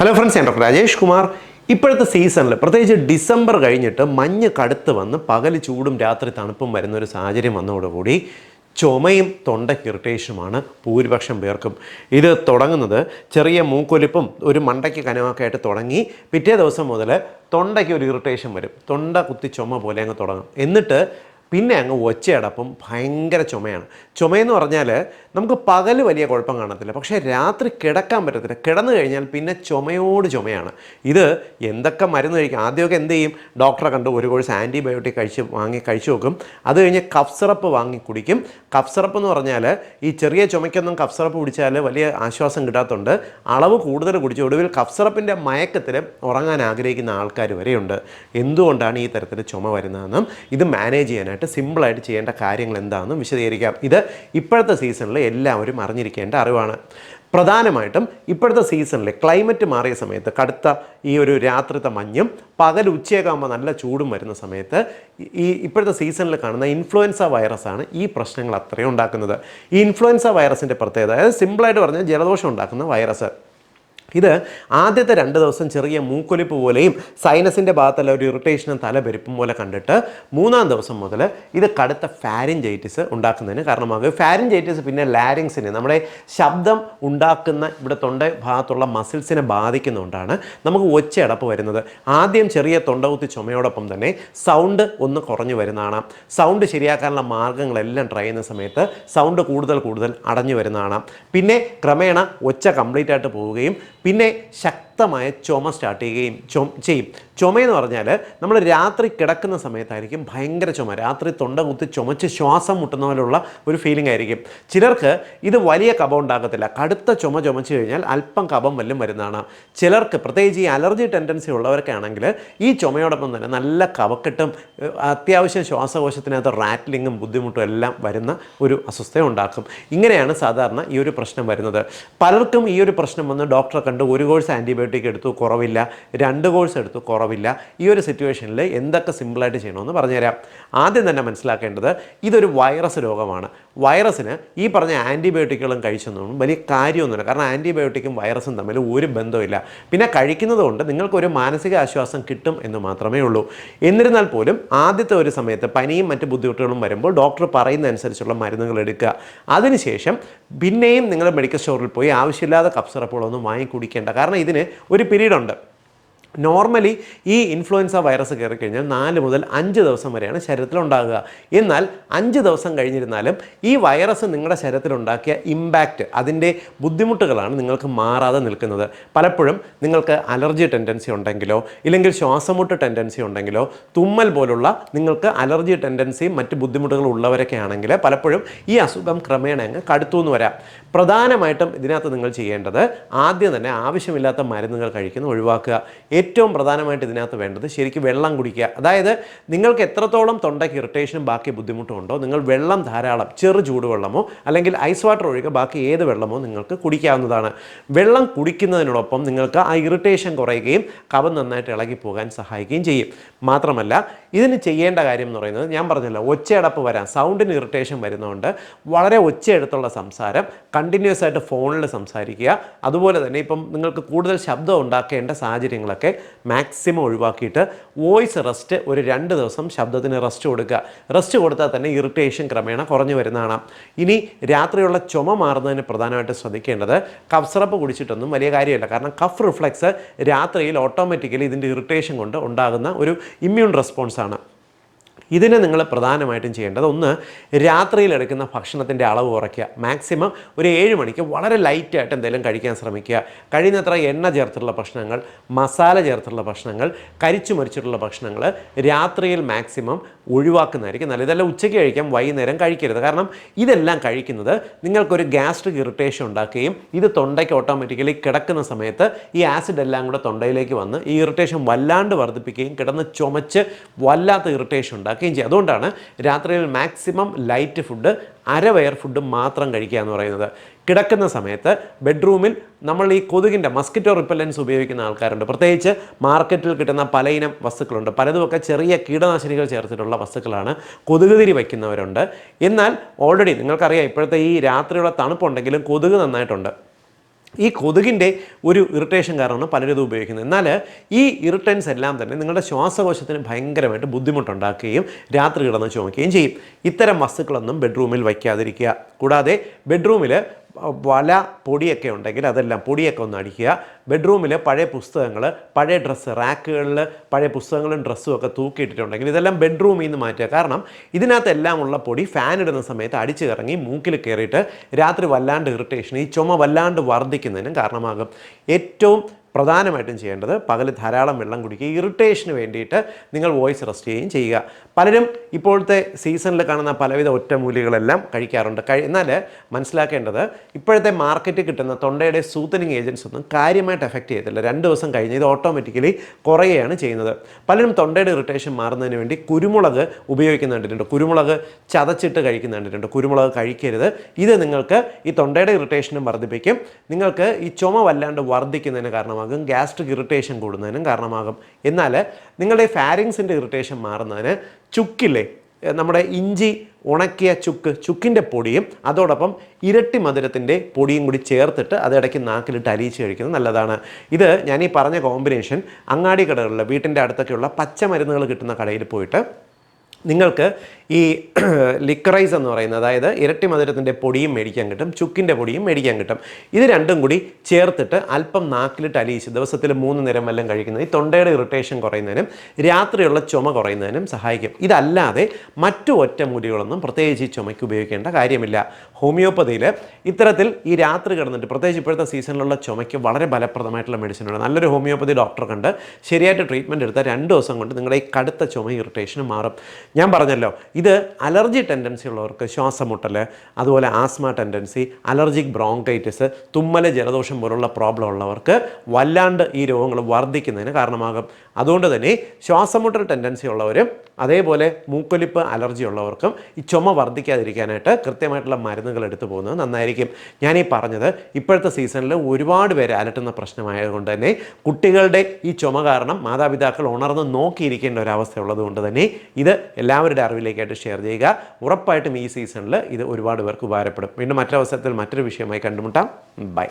Hello friends ഞാൻ doctor Rajesh Kumar ഇപ്പോഴത്തെ സീസണിൽ പ്രത്യേകിച്ച് ഡിസംബർ കഴിഞ്ഞിട്ട് മഞ്ഞ് കടുത്ത് വന്ന് പകൽ ചൂടും രാത്രി തണുപ്പും വരുന്ന ഒരു സാഹചര്യം വന്നതോടുകൂടി ചുമയും തൊണ്ടയ്ക്ക് ഇറിറ്റേഷനുമാണ് ഭൂരിപക്ഷം പേർക്കും. ഇത് തുടങ്ങുന്നത് ചെറിയ മൂക്കൊലിപ്പും ഒരു മണ്ടയ്ക്ക് കനമൊക്കെ ആയിട്ട് തുടങ്ങി പിറ്റേ ദിവസം മുതൽ തൊണ്ടയ്ക്ക് ഒരു ഇറിറ്റേഷൻ വരും. തൊണ്ട കുത്തി ചുമ പോലെ അങ്ങ് തുടങ്ങും. എന്നിട്ട് പിന്നെ അങ്ങ് ഒച്ചയടപ്പും ഭയങ്കര ചുമയാണ്. ചുമയെന്ന് പറഞ്ഞാൽ നമുക്ക് പകൽ വലിയ കുഴപ്പം കാണത്തില്ല. പക്ഷേ രാത്രി കിടക്കാൻ പറ്റത്തില്ല. കിടന്നു കഴിഞ്ഞാൽ പിന്നെ ചുമയോട് ചുമയാണ്. ഇത് എന്തൊക്കെ മരുന്ന് കഴിക്കും? ആദ്യമൊക്കെ എന്ത് ചെയ്യും? ഡോക്ടറെ കണ്ട് ഒരു കോഴ്സ് ആന്റിബയോട്ടിക് കഴിച്ച് വാങ്ങി കഴിച്ചു നോക്കും അത് കഴിഞ്ഞ് കഫ് സിറപ്പ് വാങ്ങി കുടിക്കും. കഫ് സിറപ്പ് എന്ന് പറഞ്ഞാൽ ഈ ചെറിയ ചുമയ്ക്കൊന്നും കഫ് സിറപ്പ് കുടിച്ചാൽ വലിയ ആശ്വാസം കിട്ടാത്തതുണ്ട് അളവ് കൂടുതൽ കുടിച്ച് ഒടുവിൽ കഫ് സിറപ്പിന്റെ മയക്കത്തിൽ ഉറങ്ങാൻ ആഗ്രഹിക്കുന്ന ആൾക്കാർ വരെയുണ്ട്. എന്തുകൊണ്ടാണ് ഈ തരത്തിൽ ചുമ വരുന്നതെന്നും ഇത് മാനേജ് ചെയ്യാനായിട്ട് സിമ്പിളായിട്ട് ചെയ്യേണ്ട കാര്യങ്ങൾ എന്താണെന്നും വിശദീകരിക്കാം. ഇത് ഇപ്പോഴത്തെ സീസണിൽ എല്ലാവരും അറിഞ്ഞിരിക്കേണ്ട അറിവാണ്. പ്രധാനമായിട്ടും ഇപ്പോഴത്തെ സീസണിൽ ക്ലൈമറ്റ് മാറിയ സമയത്ത് കടുത്ത ഈ ഒരു രാത്രിത്തെ മഞ്ഞും പകൽ ഉച്ചയൊക്കെ നല്ല ചൂടും വരുന്ന സമയത്ത് ഈ ഇപ്പോഴത്തെ സീസണിൽ കാണുന്ന ഇൻഫ്ലുവൻസ വൈറസാണ് ഈ പ്രശ്നങ്ങൾ അത്രയും ഉണ്ടാക്കുന്നത്. ഈ ഇൻഫ്ലുവൻസ വൈറസിന്റെ പ്രത്യേകത അതായത് സിമ്പിളായിട്ട് പറഞ്ഞാൽ ജലദോഷം ഉണ്ടാക്കുന്ന വൈറസ്. ഇത് ആദ്യത്തെ രണ്ട് ദിവസം ചെറിയ മൂക്കൊലിപ്പ് പോലെയും സൈനസിന്റെ ഭാഗത്തുള്ള ഒരു ഇറിറ്റേഷനും തലപെരുപ്പും പോലെ കണ്ടിട്ട് മൂന്നാം ദിവസം മുതൽ ഇത് കടുത്ത ഫാരിൻജൈറ്റിസ് ഉണ്ടാക്കുന്നതിന് കാരണമാകും. ഫാരിൻജൈറ്റിസ് പിന്നെ ലാരിങ്സിനെ നമ്മുടെ ശബ്ദം ഉണ്ടാക്കുന്ന ഇവിടെ തൊണ്ട ഭാഗത്തുള്ള മസിൽസിനെ ബാധിക്കുന്നതുകൊണ്ടാണ് നമുക്ക് ഒച്ചയടപ്പ് വരുന്നത്. ആദ്യം ചെറിയ തൊണ്ടകുത്തി ചുമയോടൊപ്പം തന്നെ സൗണ്ട് ഒന്ന് കുറഞ്ഞു വരുന്നതാണ്. സൗണ്ട് ശരിയാക്കാനുള്ള മാർഗങ്ങളെല്ലാം ട്രൈ ചെയ്യുന്ന സമയത്ത് സൗണ്ട് കൂടുതൽ കൂടുതൽ അടഞ്ഞു വരുന്നതാണ്. പിന്നെ ക്രമേണ ഒച്ച കംപ്ലീറ്റ് ആയിട്ട് പോവുകയും പിന്നെ ശക്തമായ ചുമ സ്റ്റാർട്ട് ചെയ്യുകയും ചുമ ചെയ്യും. ചുമയെന്ന് പറഞ്ഞാൽ നമ്മൾ രാത്രി കിടക്കുന്ന സമയത്തായിരിക്കും ഭയങ്കര ചുമ. രാത്രി തൊണ്ട കുത്തി ചുമച്ച് ശ്വാസം മുട്ടുന്ന പോലുള്ള ഒരു ഫീലിംഗ് ആയിരിക്കും. ചിലർക്ക് ഇത് വലിയ കഫം ഉണ്ടാകത്തില്ല. കടുത്ത ചുമ ചുമച്ച് കഴിഞ്ഞാൽ അല്പം കഫം വല്ലതും വരുന്നതാണ്. ചിലർക്ക് പ്രത്യേകിച്ച് ഈ അലർജി ടെൻഡൻസി ഉള്ളവർക്കാണെങ്കിൽ ഈ ചുമയോടൊപ്പം തന്നെ നല്ല കവക്കെട്ടും അത്യാവശ്യം ശ്വാസകോശത്തിനകത്ത് റാറ്റ്ലിങ്ങും ബുദ്ധിമുട്ടും എല്ലാം വരുന്ന ഒരു അസ്വസ്ഥ ഉണ്ടാക്കും. ഇങ്ങനെയാണ് സാധാരണ ഈ ഒരു പ്രശ്നം വരുന്നത്. പലർക്കും ഈ ഒരു പ്രശ്നം വന്ന് ഡോക്ടറെ കണ്ട് ഒരു കോഴ്സ് ആന്റിബയോട്ടിക് എടുത്തു കുറവില്ല. രണ്ട് കോഴ്സ് എടുത്തു കുറവില്ല. ഈ ഒരു സിറ്റുവേഷനിൽ എന്തൊക്കെ സിമ്പിളായിട്ട് ചെയ്യണമെന്ന് പറഞ്ഞുതരാം. ആദ്യം തന്നെ മനസ്സിലാക്കേണ്ടത് ഇതൊരു വൈറസ് രോഗമാണ്. വൈറസിന് ഈ പറഞ്ഞ ആന്റിബയോട്ടിക്കുകളും കഴിച്ചൊന്നും വലിയ കാര്യമൊന്നുമില്ല. കാരണം ആന്റിബയോട്ടിക്കും വൈറസും തമ്മിൽ ഒരു ബന്ധമില്ല പിന്നെ കഴിക്കുന്നത് കൊണ്ട് നിങ്ങൾക്കൊരു മാനസിക ആശ്വാസം കിട്ടും എന്ന് മാത്രമേ ഉള്ളൂ. എന്നിരുന്നാൽ പോലും ആദ്യത്തെ ഒരു സമയത്ത് പനിയും മറ്റ് ബുദ്ധിമുട്ടുകളും വരുമ്പോൾ ഡോക്ടർ പറയുന്ന അനുസരിച്ചുള്ള മരുന്നുകൾ എടുക്കുക. അതിനുശേഷം പിന്നെയും നിങ്ങൾ മെഡിക്കൽ സ്റ്റോറിൽ പോയി ആവശ്യമില്ലാതെ കപ്പ് സിറപ്പുകളൊന്നും വാങ്ങി കുടിക്കേണ്ട. കാരണം ഇതിന് ഒരു പീരീഡ് ഉണ്ട് നോർമലി ഈ ഇൻഫ്ലുവൻസ വൈറസ് കയറി കഴിഞ്ഞാൽ നാല് മുതൽ അഞ്ച് ദിവസം വരെയാണ് ശരീരത്തിൽ ഉണ്ടാകുക എന്നാൽ അഞ്ച് ദിവസം കഴിഞ്ഞിരുന്നാലും ഈ വൈറസ് നിങ്ങളുടെ ശരീരത്തിൽ ഉണ്ടാക്കിയ ഇമ്പാക്റ്റ് അതിന്റെ ബുദ്ധിമുട്ടുകളാണ് നിങ്ങൾക്ക് മാറാതെ നിൽക്കുന്നത്. പലപ്പോഴും നിങ്ങൾക്ക് അലർജി ടെൻഡൻസി ഉണ്ടെങ്കിലോ ഇല്ലെങ്കിൽ ശ്വാസമുട്ട് ടെൻഡൻസി ഉണ്ടെങ്കിലോ തുമ്മൽ പോലുള്ള നിങ്ങൾക്ക് അലർജി ടെൻഡൻസിയും മറ്റ് ബുദ്ധിമുട്ടുകളും ഉള്ളവരൊക്കെ ആണെങ്കിൽ പലപ്പോഴും ഈ അസുഖം ക്രമേണ അങ്ങ് കടുത്തു എന്ന് വരാം. പ്രധാനമായിട്ടും ഇതിനകത്ത് നിങ്ങൾ ചെയ്യേണ്ടത് ആദ്യം തന്നെ ആവശ്യമില്ലാത്ത മരുന്നുകൾ കഴിക്കുന്നത് ഒഴിവാക്കുക. ഏറ്റവും പ്രധാനമായിട്ട് ഇതിനകത്ത് വേണ്ടത് ശരിക്കും വെള്ളം കുടിക്കുക. അതായത് നിങ്ങൾക്ക് എത്രത്തോളം തൊണ്ടയ്ക്ക് ഇറിറ്റേഷനും ബാക്കി ബുദ്ധിമുട്ടും ഉണ്ടോ നിങ്ങൾ വെള്ളം ധാരാളം ചെറു ചൂടുവെള്ളമോ അല്ലെങ്കിൽ ഐസ് വാട്ടർ ഒഴികെ ബാക്കി ഏത് വെള്ളമോ നിങ്ങൾക്ക് കുടിക്കാവുന്നതാണ്. വെള്ളം കുടിക്കുന്നതിനോടൊപ്പം നിങ്ങൾക്ക് ആ ഇറിറ്റേഷൻ കുറയുകയും കഫം നന്നായിട്ട് ഇളകി പോകാൻ സഹായിക്കുകയും ചെയ്യും. മാത്രമല്ല ഇതിന് ചെയ്യേണ്ട കാര്യം എന്ന് പറയുന്നത് ഞാൻ പറഞ്ഞല്ലോ ഒച്ചയടപ്പ് വരാൻ സൗണ്ടിന് ഇറിറ്റേഷൻ വരുന്നതുകൊണ്ട് വളരെ ഒച്ചയെടുത്തുള്ള സംസാരം കണ്ടിന്യൂസ് ആയിട്ട് ഫോണിൽ സംസാരിക്കുക. അതുപോലെ തന്നെ ഇപ്പം നിങ്ങൾക്ക് കൂടുതൽ ശബ്ദം ഉണ്ടാക്കേണ്ട സാഹചര്യങ്ങളൊക്കെ മാക്സിമം ഒഴിവാക്കിയിട്ട് വോയിസ് റെസ്റ്റ് ഒരു രണ്ട് ദിവസം ശബ്ദത്തിന് റെസ്റ്റ് കൊടുക്കുക. റെസ്റ്റ് കൊടുത്താൽ തന്നെ ഇറിറ്റേഷൻ ക്രമേണ കുറഞ്ഞു വരുന്നതാണ്. ഇനി രാത്രിയുള്ള ചുമ മാറുന്നതിന് പ്രധാനമായിട്ട് ശ്രദ്ധിക്കേണ്ടത് കഫ് സിറപ്പ് കുടിച്ചിട്ടൊന്നും വലിയ കാര്യമില്ല. കാരണം കഫ് റിഫ്ലക്സ് രാത്രിയിൽ ഓട്ടോമാറ്റിക്കലി ഇതിന്റെ ഇറിറ്റേഷൻ കൊണ്ട് ഉണ്ടാകുന്ന ഒരു ഇമ്മ്യൂൺ റെസ്പോൺസാണ് ഇതിന് നിങ്ങൾ പ്രധാനമായിട്ടും ചെയ്യേണ്ടത് ഒന്ന് രാത്രിയിൽ എടുക്കുന്ന ഭക്ഷണത്തിന്റെ അളവ് കുറയ്ക്കുക. മാക്സിമം ഒരു ഏഴ് മണിക്ക് വളരെ ലൈറ്റായിട്ട് എന്തെങ്കിലും കഴിക്കാൻ ശ്രമിക്കുക. കഴിയുന്നത്ര എണ്ണ ചേർത്തിട്ടുള്ള ഭക്ഷണങ്ങൾ മസാല ചേർത്തിട്ടുള്ള ഭക്ഷണങ്ങൾ കരിച്ചു മരിച്ചിട്ടുള്ള ഭക്ഷണങ്ങൾ രാത്രിയിൽ മാക്സിമം ഒഴിവാക്കുന്നതായിരിക്കും നല്ലത്. ഇതെല്ലാം ഉച്ചയ്ക്ക് കഴിക്കാം വൈകുന്നേരം കഴിക്കരുത്. കാരണം ഇതെല്ലാം കഴിക്കുന്നത് നിങ്ങൾക്കൊരു ഗ്യാസ്ട്രിക് ഇറിറ്റേഷൻ ഉണ്ടാക്കുകയും ഇത് തൊണ്ടയ്ക്ക് ഓട്ടോമാറ്റിക്കലി കിടക്കുന്ന സമയത്ത് ഈ ആസിഡ് എല്ലാം കൂടെ തൊണ്ടയിലേക്ക് വന്ന് ഈ ഇറിറ്റേഷൻ വല്ലാണ്ട് വർദ്ധിപ്പിക്കുകയും കിടന്ന് ചുമച്ച് വല്ലാത്ത ഇറിറ്റേഷൻ ഉണ്ടാക്കുകയും ചെയ്യും. അതുകൊണ്ടാണ് രാത്രിയിൽ മാക്സിമം ലൈറ്റ് ഫുഡ് അരവയർ ഫുഡ് മാത്രം കഴിക്കുക എന്ന് പറയുന്നത് കിടക്കുന്ന സമയത്ത് ബെഡ്റൂമിൽ നമ്മൾ ഈ കൊതുകിന്റെ മസ്കിറ്റോ റിപ്പല്ലൻസ് ഉപയോഗിക്കുന്ന ആൾക്കാരുണ്ട്. പ്രത്യേകിച്ച് മാർക്കറ്റിൽ കിട്ടുന്ന പലയിനം വസ്തുക്കളുണ്ട്. പലതുമൊക്കെ ചെറിയ കീടനാശിനികൾ ചേർത്തിട്ടുള്ള വസ്തുക്കളാണ് കൊതുക് തിരി വയ്ക്കുന്നവരുണ്ട്. എന്നാൽ ഓൾറെഡി നിങ്ങൾക്കറിയാം ഇപ്പോഴത്തെ ഈ രാത്രിയുള്ള തണുപ്പുണ്ടെങ്കിലും കൊതുക് നന്നായിട്ടുണ്ട്. ഈ കൊതുകിന്റെ ഒരു ഇറിറ്റേഷൻ കാരണമാണ് പലരും ഇത് ഉപയോഗിക്കുന്നത്. എന്നാൽ ഈ ഇറിറ്റൻസ് എല്ലാം തന്നെ നിങ്ങളുടെ ശ്വാസകോശത്തിന് ഭയങ്കരമായിട്ട് ബുദ്ധിമുട്ടുണ്ടാക്കുകയും രാത്രി കിടന്ന് ചുമക്കുകയും ചെയ്യും. ഇത്തരം വസ്തുക്കളൊന്നും ബെഡ്റൂമിൽ വയ്ക്കാതിരിക്കുക. കൂടാതെ ബെഡ്റൂമിൽ വല പൊടിയൊക്കെ ഉണ്ടെങ്കിൽ അതെല്ലാം പൊടിയൊക്കെ ഒന്ന് അടിക്കുക. ബെഡ്റൂമിൽ പഴയ പുസ്തകങ്ങൾ പഴയ ഡ്രസ്സ് റാക്കുകളിൽ പഴയ പുസ്തകങ്ങളും ഡ്രസ്സും ഒക്കെ തൂക്കിയിട്ടിട്ടുണ്ടെങ്കിൽ ഇതെല്ലാം ബെഡ്റൂമിൽ നിന്ന് മാറ്റുക. കാരണം ഇതിനകത്തെല്ലാം ഉള്ള പൊടി ഫാൻ ഇടുന്ന സമയത്ത് അടിച്ചു കറങ്ങി മൂക്കിൽ കയറിയിട്ട് രാത്രി വല്ലാണ്ട് ഇറിറ്റേഷൻ ഈ ചുമ വല്ലാണ്ട് വർദ്ധിക്കുന്നതിനും കാരണമാകും. ഏറ്റവും പ്രധാനമായിട്ടും ചെയ്യേണ്ടത് പകൽ ധാരാളം വെള്ളം കുടിക്കുക ഇറിറ്റേഷന് വേണ്ടിയിട്ട് നിങ്ങൾ വോയിസ് റെസ്റ്റ് ചെയ്യുകയും ചെയ്യുക. പലരും ഇപ്പോഴത്തെ സീസണിൽ കാണുന്ന പലവിധ ഒറ്റമൂലികളെല്ലാം കഴിക്കാറുണ്ട്. കഴി എന്നാൽ മനസ്സിലാക്കേണ്ടത് ഇപ്പോഴത്തെ മാർക്കറ്റിൽ കിട്ടുന്ന തൊണ്ടയുടെ സൂത്തനിങ് ഏജൻസ് ഒന്നും കാര്യമായിട്ട് എഫക്റ്റ് ചെയ്യത്തില്ല. രണ്ട് ദിവസം കഴിഞ്ഞ് ഇത് ഓട്ടോമാറ്റിക്കലി കുറയുകയാണ് ചെയ്യുന്നത്. പലരും തൊണ്ടയുടെ ഇറിറ്റേഷൻ മാറുന്നതിന് വേണ്ടി കുരുമുളക് ഉപയോഗിക്കുന്ന കണ്ടിട്ടുണ്ട്. കുരുമുളക് ചതച്ചിട്ട് കഴിക്കുന്ന കണ്ടിട്ടുണ്ട്. കുരുമുളക് കഴിക്കരുത്. ഇത് നിങ്ങൾക്ക് ഈ തൊണ്ടയുടെ ഇറിറ്റേഷനും വർദ്ധിപ്പിക്കും. നിങ്ങൾക്ക് ഈ ചുമ വല്ലാണ്ട് വർദ്ധിക്കുന്നതിന് കാരണമാകും. ഗ്യാസ്ട്രിക് ഇറിറ്റേഷൻ കൂടുന്നതിനും കാരണമാകും. എന്നാൽ നിങ്ങളുടെ ഫാരിങ്സിന്റെ ഇറിറ്റേഷൻ മാറുന്നതിന് ചുക്കിലെ നമ്മുടെ ഇഞ്ചി ഉണക്കിയ ചുക്ക് ചുക്കിന്റെ പൊടിയും അതോടൊപ്പം ഇരട്ടി മധുരത്തിന്റെ പൊടിയും കൂടി ചേർത്തിട്ട് അത് ഇടയ്ക്ക് നാക്കിലിട്ട് അലിയിച്ച് കഴിക്കുന്നത് നല്ലതാണ്. ഇത് ഞാൻ ഈ പറഞ്ഞ കോമ്പിനേഷൻ അങ്ങാടി കടകളിൽ വീട്ടിന്റെ അടുത്തൊക്കെയുള്ള പച്ചമരുന്നുകൾ കിട്ടുന്ന കടയിൽ പോയിട്ട് നിങ്ങൾക്ക് ഈ ലിക്കറൈസ് എന്ന് പറയുന്ന അതായത് ഇരട്ടി മധുരത്തിന്റെ പൊടിയും മേടിക്കാൻ കിട്ടും ചുക്കിന്റെ പൊടിയും മേടിക്കാൻ കിട്ടും. ഇത് രണ്ടും കൂടി ചേർത്തിട്ട് അല്പം നാക്കിലിട്ട് അലിയിച്ച് ദിവസത്തിൽ മൂന്ന് നേരം വല്ലതും കഴിക്കുന്നത് ഈ തൊണ്ടയുടെ ഇറിറ്റേഷൻ കുറയുന്നതിനും രാത്രിയുള്ള ചുമ കുറയുന്നതിനും സഹായിക്കും. ഇതല്ലാതെ മറ്റു ഒറ്റമൂലികളൊന്നും പ്രത്യേകിച്ച് ഈ ചുമയ്ക്ക് ഉപയോഗിക്കേണ്ട കാര്യമില്ല. ഹോമിയോപ്പതിയിൽ ഇത്തരത്തിൽ ഈ രാത്രി കിടന്നിട്ട് പ്രത്യേകിച്ച് ഇപ്പോഴത്തെ സീസണിലുള്ള ചുമയ്ക്ക് വളരെ ഫലപ്രദമായിട്ടുള്ള മെഡിസിനുണ്ട് നല്ലൊരു ഹോമിയോപ്പതി ഡോക്ടർ കണ്ട് ശരിയായിട്ട് ട്രീറ്റ്മെന്റ് എടുത്താൽ രണ്ട് ദിവസം കൊണ്ട് നിങ്ങളുടെ ഈ കടുത്ത ചുമ ഇറിറ്റേഷനും മാറും. ഞാൻ പറഞ്ഞല്ലോ ഇത് അലർജി ടെൻഡൻസി ഉള്ളവർക്ക് ശ്വാസമുട്ടൽ അതുപോലെ ആസ്മ ടെൻഡൻസി അലർജിക് ബ്രോങ്കൈറ്റിസ് തുമ്മല ജലദോഷം പോലുള്ള പ്രോബ്ലം ഉള്ളവർക്ക് വല്ലാണ്ട് ഈ രോഗങ്ങൾ വർദ്ധിക്കുന്നതിന് കാരണമാകും. അതുകൊണ്ട് തന്നെ ശ്വാസമുട്ടൽ ടെൻഡൻസി ഉള്ളവരും അതേപോലെ മൂക്കൊലിപ്പ് അലർജി ഉള്ളവർക്കും ഈ ചുമ വർദ്ധിക്കാതിരിക്കാനായിട്ട് കൃത്യമായിട്ടുള്ള മരുന്നുകൾ എടുത്തു പോകുന്നത് നന്നായിരിക്കും. ഞാൻ ഈ പറഞ്ഞത് ഇപ്പോഴത്തെ സീസണിൽ ഒരുപാട് പേര് അലട്ടുന്ന പ്രശ്നമായതുകൊണ്ട് തന്നെ കുട്ടികളുടെ ഈ ചുമ കാരണം മാതാപിതാക്കൾ ഉണർന്ന് നോക്കിയിരിക്കേണ്ട ഒരു ഉള്ളതുകൊണ്ട് തന്നെ ഇത് എല്ലാവരുടെ അറിവിലേക്കായിട്ട് ഷെയർ ചെയ്യുക. ഉറപ്പായിട്ടും ഈ സീസണിൽ ഇത് ഒരുപാട് പേർക്ക് ഉപകാരപ്പെടും. വീണ്ടും മറ്റൊരവസരത്തിൽ മറ്റൊരു വിഷയമായി കണ്ടുമുട്ടാം. ബൈ